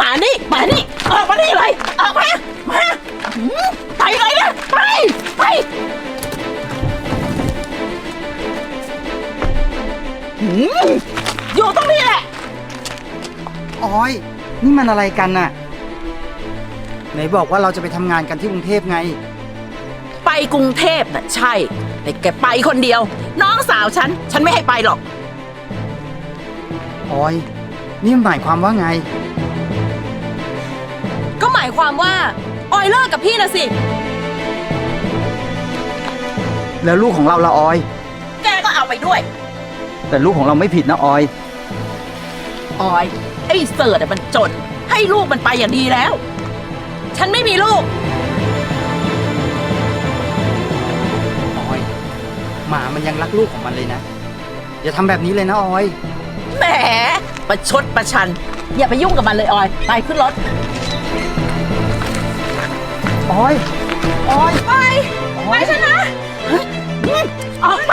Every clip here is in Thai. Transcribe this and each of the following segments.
มานี่ มานี่ ออกมานี่เลย ออกมา มาหืมไปเลยนะ ไป ไปหืมอยู่ตรงนี้แหละ ออย นี่มันอะไรกันน่ะ ไหนบอกว่าเราจะไปทำงานกันที่กรุงเทพไง ไปกรุงเทพน่ะใช่ แต่แกไปคนเดียว น้องสาวฉัน ฉันไม่ให้ไปหรอก ออย นี่มันหมายความว่าไง ก็หมายความว่า ออยเลิกกับพี่นะสิ แล้วลูกของเราละออย แกก็เอาไปด้วย แต่ลูกของเราไม่ผิดนะออย ออย ไอ้เสิร์ตอะมันจน ให้ลูกมันไปอย่างดีแล้ว ฉันไม่มีลูก ออย หมามันยังรักลูกของมันเลยนะ อย่าทำแบบนี้เลยนะออย แหม ประชดประชัน อย่าไปยุ่งกับมันเลยออย ไปขึ้นรถ ออย ออย ไป ไปชนะ ออกไป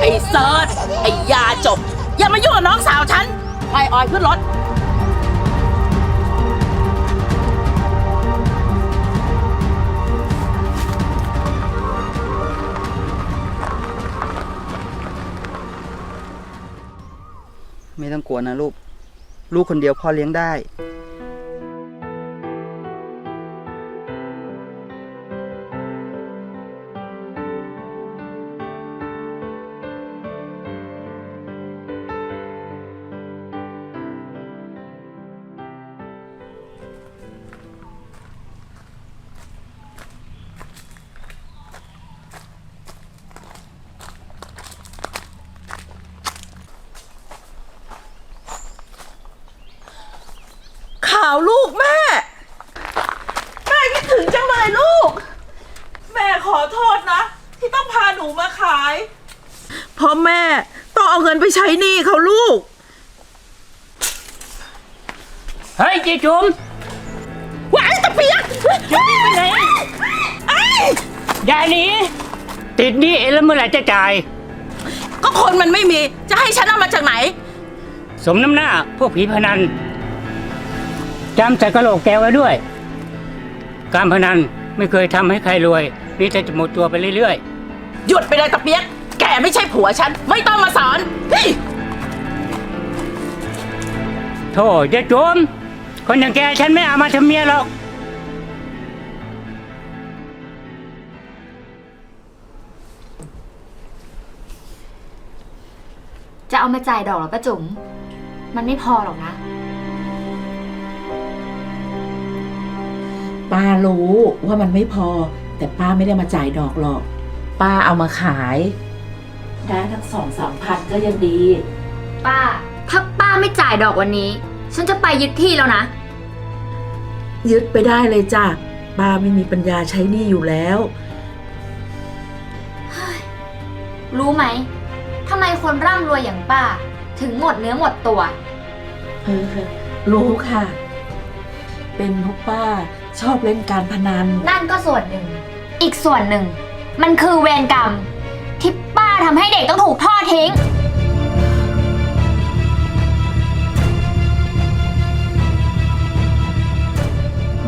ไอ้เซิร์ชไอ้ยาจบ อย่ามายุ่งกับน้องสาวฉัน ไปออยขึ้นรถ ไม่ต้องกลัวนะลูก ลูกคนเดียวพ่อเลี้ยงได้าวลูกแม่ แม่คิดถึงจังเลยลูก แม่ขอโทษนะ ที่ต้องพาหนูมาขาย เพราะแม่ต้องเอาเงินไปใช้หนี้เขาลูก เฮ้ยจีจุ๋มหวานตะเปียกจะหนีไปไหนไอ้อย่าหนีติดหนี้แล้วเมื่อไหร่จะจ่าย ก็คนมันไม่มี จะให้ฉันเอามาจากไหน สมน้ำหน้าพวกผีพนัน จำใส่กระโหลกแกไว้ด้วย การพนันไม่เคยทำให้ใครรวยมีแต่จะหมดตัวไปเรื่อยหยุดไปเลยตะเปียก แกไม่ใช่ผัวฉัน ไม่ต้องมาสอนนี่ๆโธ่เจ๊จุ๋มคนอย่างแกฉันไม่เอามาทำเมียหรอก จะเอามาจ่ายดอกเหรอป้าจุ๋มมันไม่พอหรอกนะ ป้ารู้ว่ามันไม่พอ แต่ป้าไม่ได้มาจ่ายดอกหรอก ป้าเอามาขาย ได้ทั้งสองสามพันก็ยังดี ป้า ถ้าป้าไม่จ่ายดอกวันนี้ ฉันจะไปยึดที่แล้วนะ ยึดไปได้เลยจ้ะป้าไม่มีปัญญาใช้หนี้อยู่แล้ว รู้ไหมทำไมคนร่ำรวยอย่างป้า ถึงหมดเนื้อหมดตัว เออรู้ค่ะ เป็นเพราะป้า ชอบเล่นการพนัน นั่นก็ส่วนหนึ่ง อีกส่วนหนึ่ง มันคือเวรกรรม ที่ป้าทำให้เด็กต้องถูกทอดทิ้ง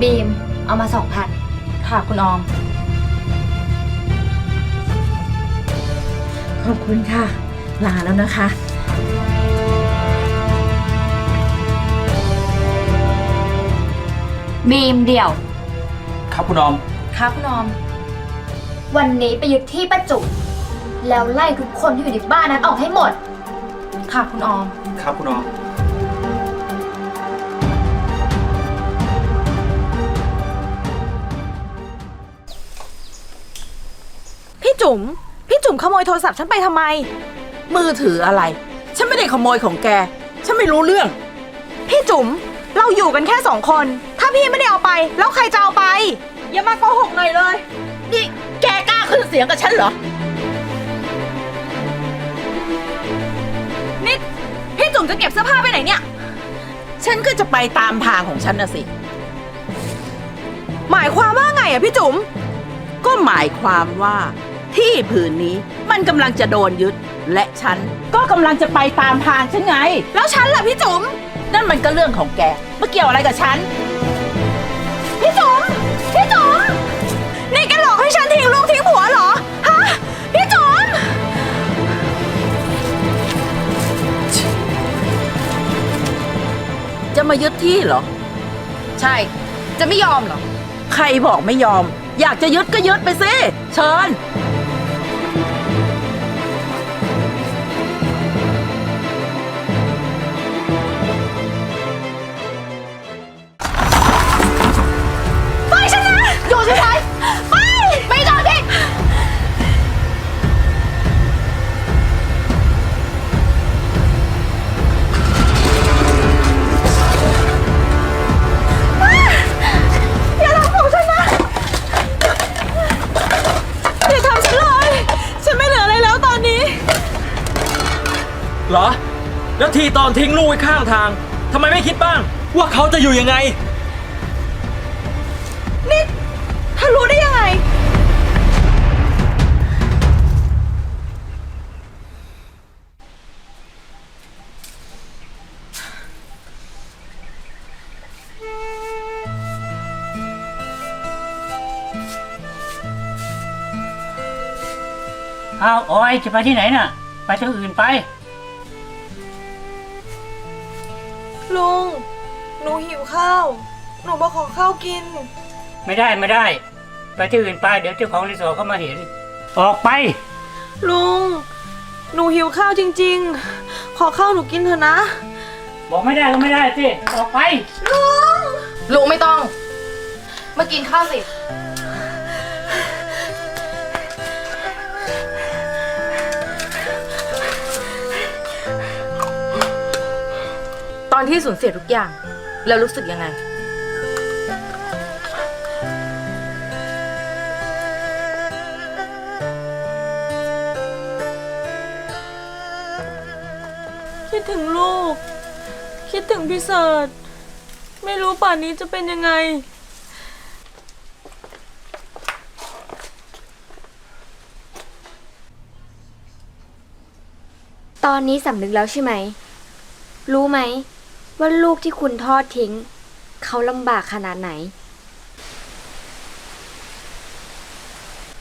บีม เอามาสองพันค่ะคุณออม ขอบคุณค่ะ ลาแล้วนะคะ บีมเดี่ยว ครับคุณออมค่ะคุณออม วันนี้ไปยึดที่ป้าจุ๋มแล้วไล่ทุกคนที่อยู่ในบ้านนั้นออกให้หมด ค่ะคุณออม ครับคุณออม พี่จุ๋ม พี่จุ๋มขโมยโทรศัพท์ฉันไปทำไม มือถืออะไร ฉันไม่ได้ขโมยของแก ฉันไม่รู้เรื่อง พี่จุ๋ม เราอยู่กันแค่สองคน ถ้าพี่ไม่ได้เอาไป แล้วใครจะเอาไป อย่ามาโกหกหน่อยเลย นี่แกกล้าขึ้นเสียงกับฉันเหรอ นี่พี่จุ๋มจะเก็บเสื้อผ้าไปไหนเนี่ย ฉันก็จะไปตามทางของฉันนะสิ หมายความว่าไงไงอะพี่จุ๋ม ก็หมายความว่า ที่ผืนนี้มันกำลังจะโดนยึด และฉันก็กำลังจะไปตามทางฉันไง แล้วฉันล่ะพี่จุ๋ม นั่นมันก็เรื่องของแกไม่เกี่ยวอะไรกับฉัน พี่จุ๋มพี่จุ๋มนี่แกหลอกให้ฉันทิ้งลูกทิ้งผัวเหรอ ฮะ พี่จุ๋มจะมายึดที่เหรอ ใช่ จะไม่ยอมเหรอ ใครบอกไม่ยอม อยากจะยึดก็ยึดไปสิ เชิญ ทีตอนทิ้งลูกไว้ข้างทางทำไมไม่คิดบ้าง ว่าเขาจะอยู่ยังไง นี่เธอรู้ได้ยังไง อ้าวออยจะไปที่ไหนน่ะ ไปที่อื่นไป ลุง หนูหิวข้าว หนูมาขอข้าวกิน ไม่ได้ไม่ได้ ไปที่อื่นไปเดี๋ยวเจ้าของรีสอร์ทเขามาเห็น ออกไป ลุง หนูหิวข้าวจริง ๆ ขอข้าวหนูกินเถอะนะ บอกไม่ได้ก็ไม่ได้สิออกไป ลุงไม่ต้อง มากินข้าวสิ อนที่สูญเสียทุกอย่าง แล้วรู้สึกยังไง คิดถึงลูก คิดถึงพี่เสิร์ชไม่รู้ป่านนี้จะเป็นยังไง ตอนนี้สำนึกแล้วใช่ไหม รู้ไหม ว่าลูกที่คุณทอดทิ้ง เขาลำบากขนาดไหน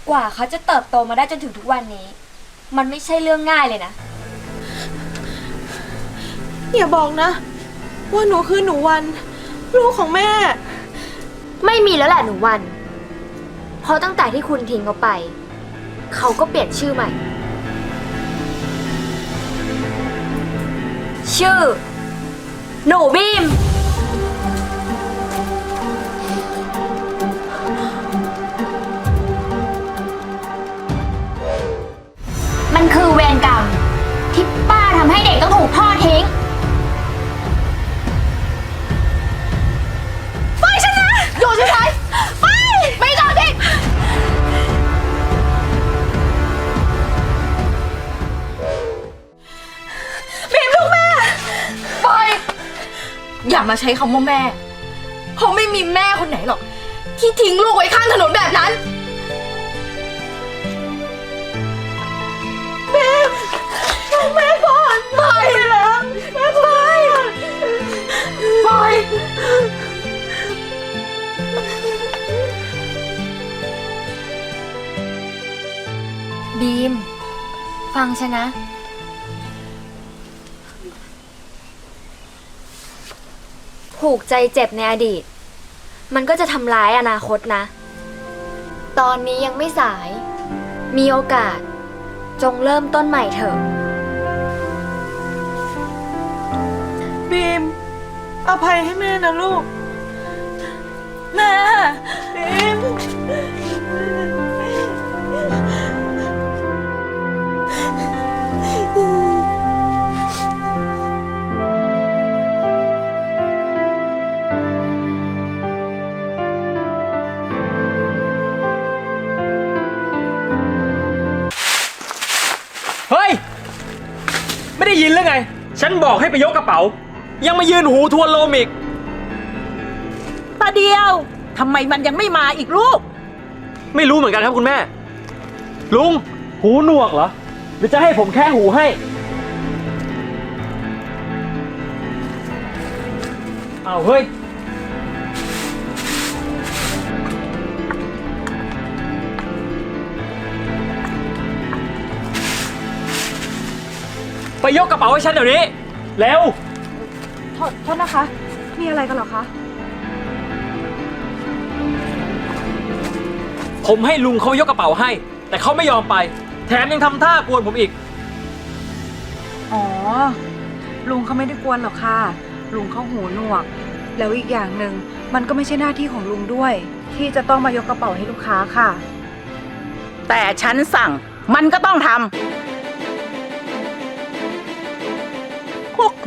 กว่าเขาจะเติบโตมาได้จนถึงทุกวันนี้ มันไม่ใช่เรื่องง่ายเลยนะ อย่าบอกนะ ว่าหนูคือหนูวัน ลูกของแม่ ไม่มีแล้วแหละหนูวัน เพราะตั้งแต่ที่คุณทิ้งเขาไป เขาก็เปลี่ยนชื่อใหม่ ชื่อ หนูบีมามาใช้คำว่าแม่ เพราะไม่มีแม่คนไหนหรอก ที่ทิ้งลูกไว้ข้างถนนแบบนั้น แม่ก่อนไปแล้วแม่ไปไปบีม ฟังฉันนะ ผูกใจเจ็บในอดีต มันก็จะทำร้ายอนาคตนะ ตอนนี้ยังไม่สาย มีโอกาส จงเริ่มต้นใหม่เถอะ บีม อภัยให้แม่นะลูก แม่ บีม ฉันบอกให้ไปยกกระเป๋า ยังมายืนหูทวนโลมอีก ตาเดียวทำไมมันยังไม่มาอีกลูก ไม่รู้เหมือนกันครับคุณแม่ ลุง หูหนวกเหรอ หรือจะให้ผมแค่หูให้ เอาเฮ้ย ยกกระเป๋าให้ฉันเดี๋ยวนี้ เร็ว โทษโทษนะคะ มีอะไรกันเหรอคะ ผมให้ลุงเขายกกระเป๋าให้ แต่เขาไม่ยอมไป แถมยังทำท่ากวนผมอีก อ๋อ ลุงเขาไม่ได้กวนหรอกค่ะ ลุงเขาหูหนวก แล้วอีกอย่างหนึ่งมันก็ไม่ใช่หน้าที่ของลุงด้วย ที่จะต้องมายกกระเป๋าให้ลูกค้าค่ะ แต่ฉันสั่งมันก็ต้องทำ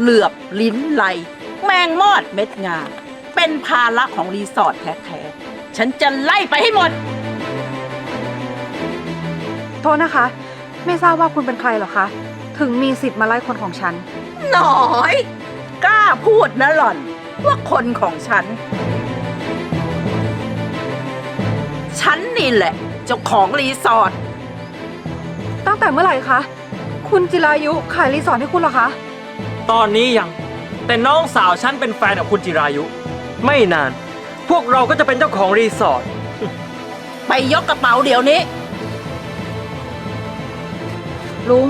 เหลือบลิ้นไหล แมงมอดเม็ดงา เป็นภาระของรีสอร์ทแท้ๆ ฉันจะไล่ไปให้หมด โทษนะคะ ไม่ทราบว่าคุณเป็นใครเหรอคะ ถึงมีสิทธิ์มาไล่คนของฉัน หน่อย กล้าพูดนะหล่อน ว่าคนของฉัน ฉันนี่แหละ เจ้าของรีสอร์ทตั้งแต่เมื่อไหร่คะ คุณจิรายุขายรีสอร์ทให้คุณเหรอคะ ตอนนี้ยัง แต่น้องสาวฉันเป็นแฟนกับคุณจิรายุ ไม่นาน พวกเราก็จะเป็นเจ้าของรีสอร์ทไปยกกระเป๋าเดี๋ยวนี้ ลุง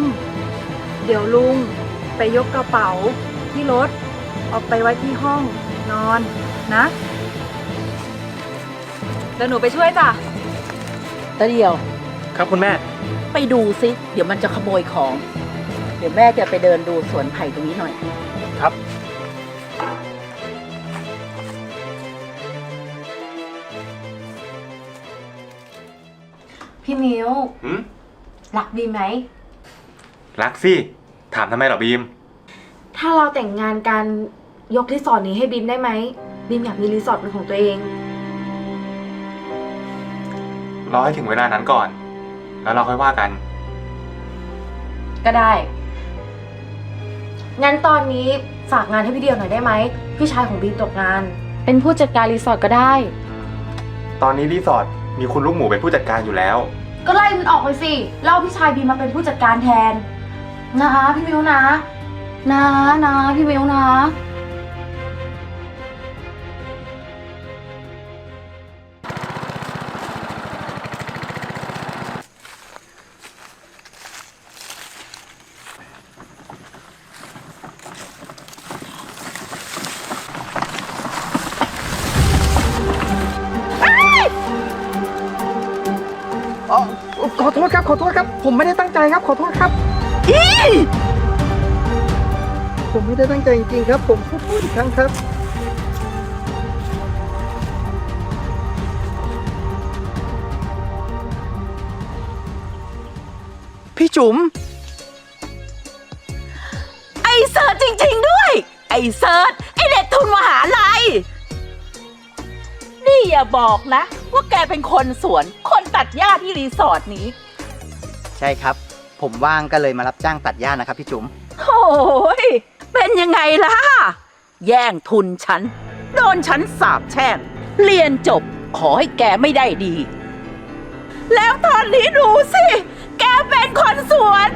เดี๋ยวลุง ไปยกกระเป๋าที่รถเอาไปไว้ที่ห้องนอนนะเดี๋ยวหนูไปช่วยจ้ะ ตะเดียว ครับคุณแม่ ไปดูซิ เดี๋ยวมันจะขโมยของ เดี๋ยวแม่จะไปเดินดูสวนไผ่ตรงนี้หน่อย ครับ พี่มิวหืมรักบีมไหม รักสิ ถามทำไมเหรอบีม ถ้าเราแต่งงานกันยกรีสอร์ทนี้ให้บีมได้ไหมบีมอยากมีรีสอร์ทเป็นของตัวเอง รอให้ถึงเวลานั้นก่อน แล้วเราค่อยว่ากัน ก็ได้ งั้นตอนนี้ฝากงานให้พี่เดียวหน่อยได้ไหม พี่ชายของบีมตกงาน เป็นผู้จัดการรีสอร์ทก็ได้ ตอนนี้รีสอร์ทมีคุณลูกหมูเป็นผู้จัดการอยู่แล้ว ก็ไล่มันออกไปสิเล่าพี่ชายบีมมาเป็นผู้จัดการแทน นะพี่มิวนะ นะนะพี่มิวนะ อโทษครับ ขอโทษครับ ผมไม่ได้ตั้งใจครับ ขอโทษครับผมไม่ได้ตั้งใจจริงๆครับ ผมขอโทษอีกครั้งครับ พี่จุ๋ม ไอเซิร์ชจริง ๆ ด้วย ไอเซิร์ชไอเด็กทุนมหาลัย นี่อย่าบอกนะ ว่าแกเป็นคนสวน คนตัดหญ้าที่รีสอร์ทนี้ ใช่ครับ ผมว่างก็เลยมารับจ้างตัดหญ้านะครับพี่จุ๋ม โอ้ยเป็นยังไงล่ะ แย่งทุนฉัน โดนฉันสาบแช่ง เรียนจบขอให้แกไม่ได้ดี แล้วตอนนี้ดูสิ แกเป็นคนสวน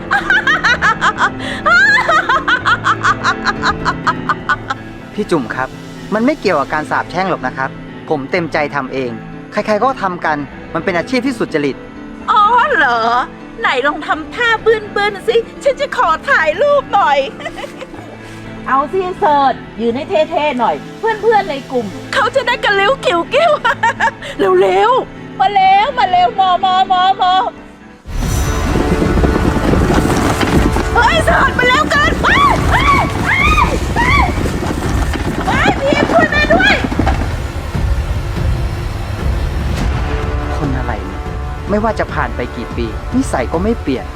พี่จุ๋มครับ มันไม่เกี่ยวกับการสาบแช่งหรอกนะครับ ผมเต็มใจทำเอง ใครๆก็ทำกัน มันเป็นอาชีพที่สุจริต อ๋อเหรอ ไหนลองทำท่าบื้นบื้นๆสิ ฉันจะขอถ่ายรูปหน่อย เอาสิเสิร์ชยืนให้เท่ๆหน่อย เพื่อนๆในกลุ่ม เขาจะได้กันเร็วกิ้วกิ้ว เร็วๆ มาเร็วมาเร็วมอมอมอมอเฮ้ยเสิร์ชมาเร็วเกินเฮ้ยเฮ้ยเฮ้ยเฮ้ยเฮ้ยพีมช่วยแม่ด้วย ไม่ว่าจะผ่านไปกี่ปี นิสัยก็ไม่เปลี่ยน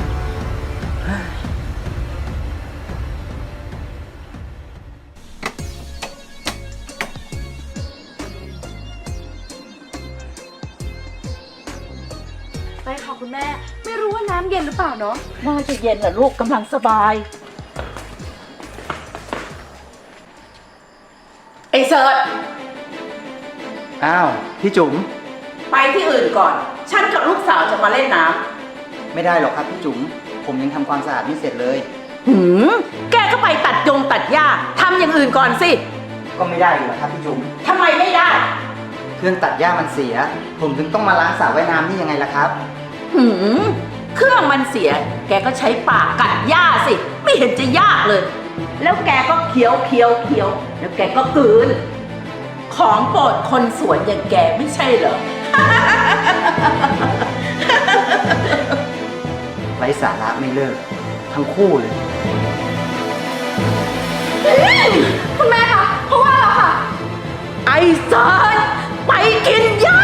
ไปค่ะคุณแม่ ไม่รู้ว่าน้ำเย็นหรือเปล่าเนาะ น่าจะเย็นเหรอลูกกำลังสบาย ไอ้เสิร์ชอ้าว พี่จุ๋มไปที่อื่นก่อน ฉันกับลูกสาวจะมาเล่นน้ไม่ได้หรอกครับพี่จุ๋มผมยังทำความสะอาดไม่เสร็จเลยำหืมแกก็ไปตัดยงตัดหญ้าทำอย่างอื่นก่อนสิก็ไม่ได้อยู่แล้วครับพี่จุ๋มทำไมไม่ได้ เครื่องตัดหญ้ามันเสีย ผมถึงต้องมาล้างสระว่ายน้ำนี่ยังไงล่ะครับ หืมเครื่องมันเสีย แกก็ใช้ปากกัดหญ้าสิ ไม่เห็นจะยากเลย แล้วแกก็เคี้ยวเคี้ยวเคี้ยวแล้วแกก็กลืน ของโปรดคนสวนอย่างแกไม่ใช่เหรอ ไร้สาระไม่เลิก ทั้งคู่เลย คุณแม่คะเพราะว่าเราค่ะ ไอ้เซิร์นไปกินหญ้า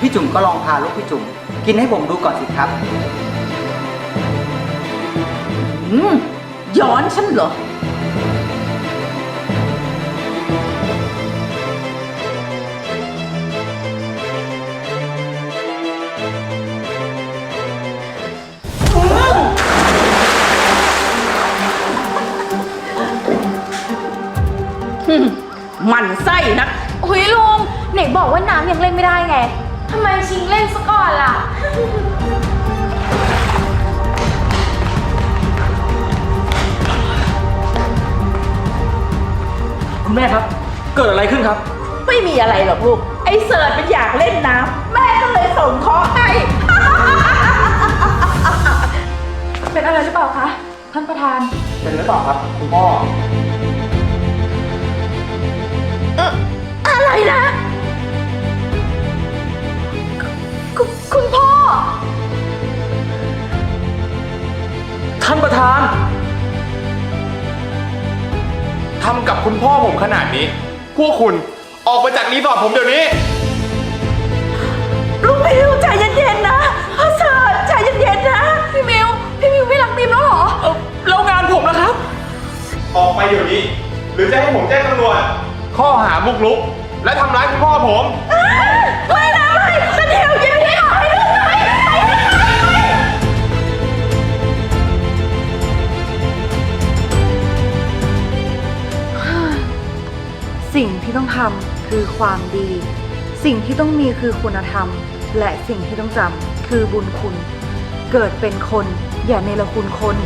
พี่จุ๋มก็ลองพาลูกพี่จุ๋มกินให้ผมดูก่อนสิครับ อืมย้อนฉันเหรออื หมันไส้นักอุ้ยลุงไหนบอกว่าน้ำยังเล่นไม่ได้ไงทำไมชิงเล่นซะก่อนล่ะ คุณแม่ครับ เกิดอะไรขึ้นครับ ไม่มีอะไรหรอกลูก ไอ้เสิร์ชมันอยากเล่นน้ำแม่ก็เลยส่งเคอให้ เป็นอะไรหรือเปล่าคะ ท่านประธาน เป็นหรือเปล่าครับ คุณพ่อ นะ คุณคุณพ่อ ท่านประธาน ทำกับคุณพ่อผมขนาดนี้ พวกคุณออกไปจากรีสอร์ทผมเดี๋ยวนี้ ลูกพิวใจเย็นๆนะพ่อเสิร์ชใจเย็นๆนะ พี่มิว พี่มิวไม่รักบีมแล้วเหรอ เอ่อแล้วงานผมนะครับ ออกไปเดี๋ยวนี้ หรือจะให้ผมแจ้งตำรวจ ข้อหาบุกรุก และทำร้ายคุณพ่อผม ไม่นะไม่กระเดียวยิงให้ออกให้ลูกหน่อยไปไปไสิ่งที่ต้องทำคือความดี สิ่งที่ต้องมีคือคุณธรรม และสิ่งที่ต้องจำคือบุญคุณ เกิดเป็นคนอย่าเนรคุณคน